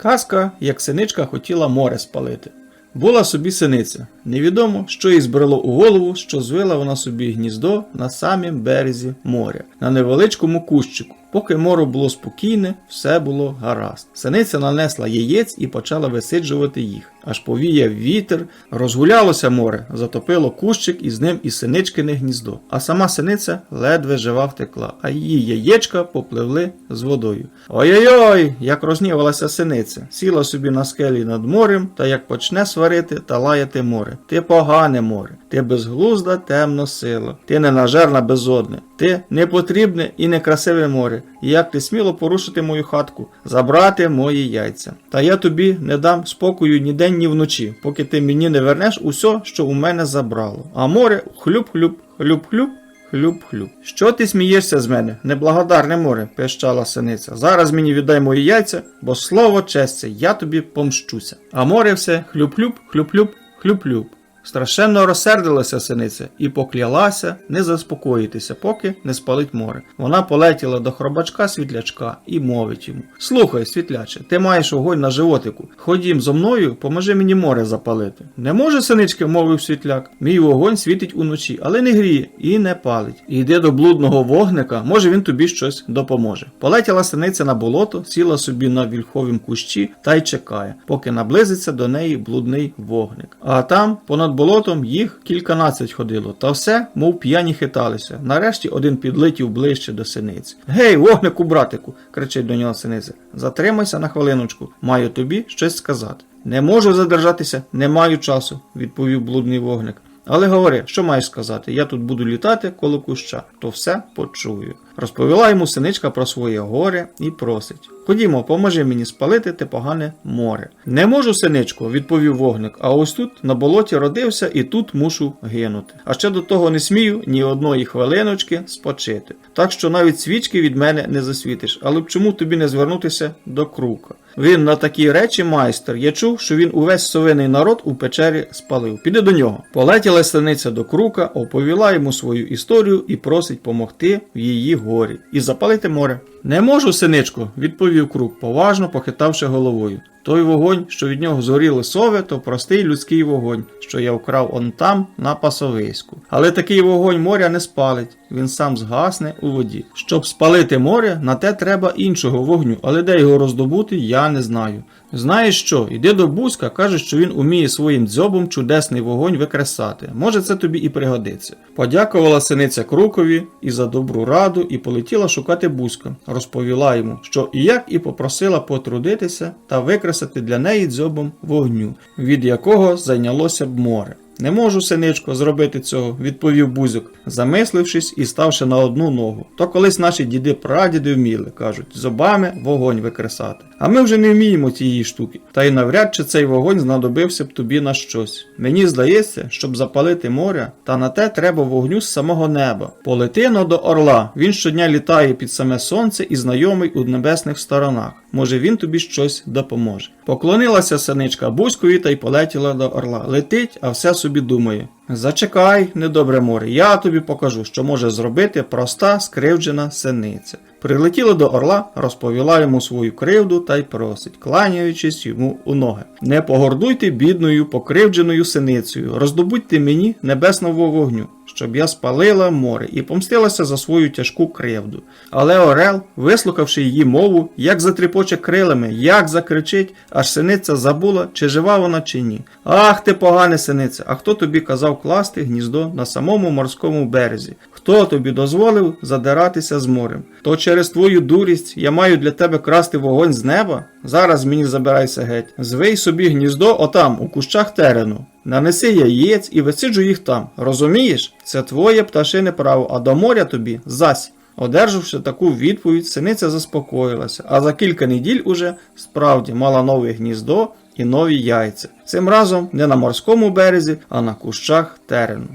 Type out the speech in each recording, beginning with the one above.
Казка, як синичка хотіла море спалити. Була собі синиця. Невідомо, що їй збрело у голову, що звила вона собі гніздо на самім березі моря, на невеличкому кущику. Поки море було спокійне, все було гаразд. Синиця нанесла яєць і почала висиджувати їх. Аж повіяв вітер, розгулялося море, затопило кущик і з ним і синичкине гніздо. А сама синиця ледве жива втекла, а її яєчка попливли з водою. Ой-ой-ой, як рознівалася синиця, сіла собі на скелі над морем, та як почне сварити та лаяти море. Ти погане море, ти безглузда темна сила, ти ненажерна безодне, ти непотрібне і некрасиве море. І як ти сміло порушити мою хатку, забрати мої яйця. Та я тобі не дам спокою ні день, ні вночі, поки ти мені не вернеш усе, що у мене забрало. А море хлюп-хлюп, хлюп-хлюп. Хлюп-хлюп. Що ти смієшся з мене, неблагодарне море, пищала синиця. Зараз мені віддай мої яйця, бо слово честе, я тобі помщуся. А море все хлюп-хлюп, хлюп-хлюп, хлюп-хлюп. Страшенно розсердилася синиця і поклялася не заспокоїтися, поки не спалить море. Вона полетіла до хробачка світлячка і мовить йому: Слухай, світляче, ти маєш огонь на животику. Ходім зо мною, поможи мені море запалити. Не може, синички, мовив світляк. Мій вогонь світить уночі, але не гріє і не палить. Іди до блудного вогника, може він тобі щось допоможе. Полетіла синиця на болото, сіла собі на вільховім кущі та й чекає, поки наблизиться до неї блудний вогник. А там, понад болотом, їх кільканадцять ходило, та все, мов п'яні хиталися. Нарешті один підлетів ближче до синиці. Гей, вогнику, братику, кричить до нього синиця. Затримайся на хвилиночку, маю тобі щось сказати. Не можу задержатися, не маю часу, відповів блудний вогник. Але говори, що маєш сказати? Я тут буду літати коло куща, то все почую. Розповіла йому синичка про своє горе і просить. Ходімо, поможи мені спалити те погане море. Не можу, синичко, відповів вогник, а ось тут на болоті родився і тут мушу гинути. А ще до того не смію ні одної хвилиночки спочити. Так що навіть свічки від мене не засвітиш, але чому тобі не звернутися до крука? Він на такі речі майстер. Я чув, що він увесь совиний народ у печері спалив. Піди до нього. Полетіла синиця до крука, оповіла йому свою історію і просить помогти в її горі і запалити море. Не можу, синичко, відповів крук, поважно похитавши головою. Той вогонь, що від нього згоріли сови, то простий людський вогонь, що я вкрав он там, на пасовиську. Але такий вогонь моря не спалить, він сам згасне у воді. Щоб спалити море, на те треба іншого вогню, але де його роздобути, я не знаю. Знаєш що, іди до Бузька, каже, що він уміє своїм дзьобом чудесний вогонь викресати. Може, це тобі і пригодиться. Подякувала синиця Крукові і за добру раду, і полетіла шукати Бузька. Розповіла йому, що і як і попросила потрудитися та викресати для неї дзьобом вогню, від якого зайнялося б море. Не можу, синичко, зробити цього, відповів Бузюк, замислившись і ставши на одну ногу. То колись наші діди прадіди вміли, кажуть, зубами вогонь викресати. А ми вже не вміємо цієї штуки. Та й навряд чи цей вогонь знадобився б тобі на щось. Мені здається, щоб запалити море, та на те треба вогню з самого неба. Полетино до орла. Він щодня літає під саме сонце і знайомий у небесних сторонах. Може він тобі щось допоможе. Поклонилася синичка Бузькові та й полетіла до орла. Летить, а все собі думає. Зачекай, недобре море, я тобі покажу, що може зробити проста скривджена синиця. Прилетіла до орла, розповіла йому свою кривду та й просить, кланяючись йому у ноги. Не погордуйте бідною покривдженою синицею, роздобудьте мені небесного вогню, щоб я спалила море і помстилася за свою тяжку кривду. Але Орел, вислухавши її мову, як затріпоче крилами, як закричить, аж синиця забула, чи жива вона, чи ні. Ах ти погане синиця, а хто тобі казав класти гніздо на самому морському березі? Хто тобі дозволив задиратися з морем? То через твою дурість я маю для тебе красти вогонь з неба? Зараз мені забирайся геть. Звий собі гніздо отам, у кущах терену. Нанеси яєць і висиджу їх там. Розумієш? Це твоє пташине право, а до моря тобі зась. Одержавши таку відповідь, синиця заспокоїлася, а за кілька неділь уже справді мала нове гніздо і нові яйця. Цим разом не на морському березі, а на кущах терену.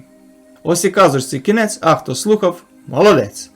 Ось і казочці кінець, а хто слухав, молодець.